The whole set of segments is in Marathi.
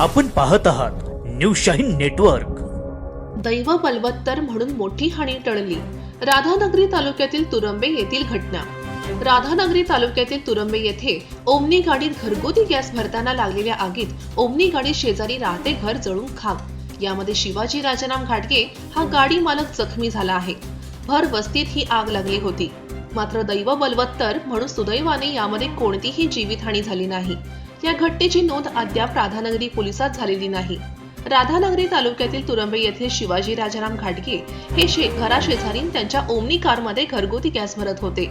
आपण पाहत आहात न्यू शाहीन नेटवर्क. दैव बलवत्तर म्हणून मोठी हानी टळली. राधानगरी तालुक्यातील तुरंबे येथील घटना. राधानगरी तालुक्यातील तुरंबे येथे ओमनी गाडीत घरगुती गॅस भरताना लागलेल्या आगीत ओमनी गाडी शेजारी राहते घर जळून खाक. यामध्ये शिवाजी राजाराम घाटगे हा गाडी मालक जखमी झाला आहे. भर वस्तीत ही आग लागली होती. मात्र दैव बलवत्तर म्हणून सुदैवाने यामध्ये कोणतीही जीवितहानी झाली नाही. या घटनेची नोंद अद्याप राधानगरी पोलिसात झालेली नाही. राधानगरी तालुक्यातील तुरंबे येथील शिवाजी राजाराम घाटगे हे शे घराशेजारी त्यांच्या ओमनी कारमध्ये घरगुती गॅस भरत होते.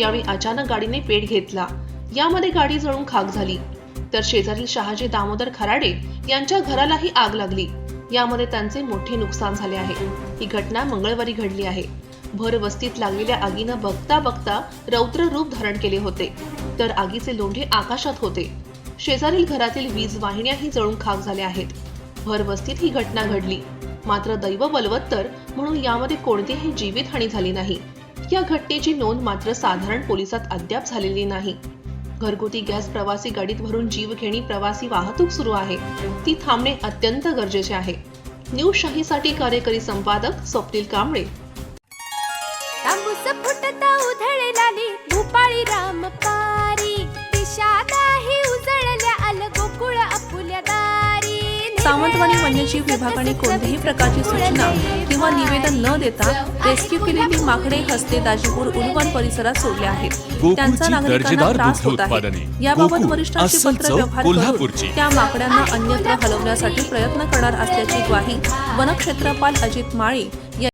यावेळी अचानक गाडीने पेट घेतला. यामध्ये गाडी जळून खाक झाली. तर शेजारील शहाजी दामोदर खराडे यांच्या घरालाही आग लागली. यामध्ये त्यांचे मोठे नुकसान झाले आहे. ही घटना मंगळवारी घडली आहे. भर वस्तीत लागलेल्या आगीनं बघता बघता रौद्र रूप धारण केले होते. तर आगीचे लोंढे आकाशात होते. शेजारील घरातील वीज वाहिन्याही जळून खाक झाल्या आहेत. भरवस्तीत ही घटना घडली. मात्र दैव बलवत्तर म्हणून यामध्ये कोणतीही जीवितहानी झाली नाही. या घटनेची नोंद मात्र साधारण पोलिसात अद्याप झालेली नाही. घरगुती गॅस प्रवासी गाडीत भरून जीवघेणी प्रवासी वाहतूक सुरू आहे. ती थांबणे अत्यंत गरजेचे आहे. न्यूज शाहीसाठी कार्यकारी संपादक स्वप्नील कांबळे. सावंतवाडी वन्यजीव विभागाने कोणत्याही प्रकारची सूचना किंवा निवेदन न देता रेस्क्यू केलेली माकडे हस्ते दाजीपूर उलवण परिसरात सोडले आहेत त्यांचा नागरिकांना त्रास होत आहे. याबाबत वरिष्ठांशी पत्र व्यवहार कोल्हापूरची. करून त्या माकड्यांना अन्यत्र हलवण्यासाठी प्रयत्न करणार असल्याची ग्वाही वनक्षेत्रपाल अजित माळी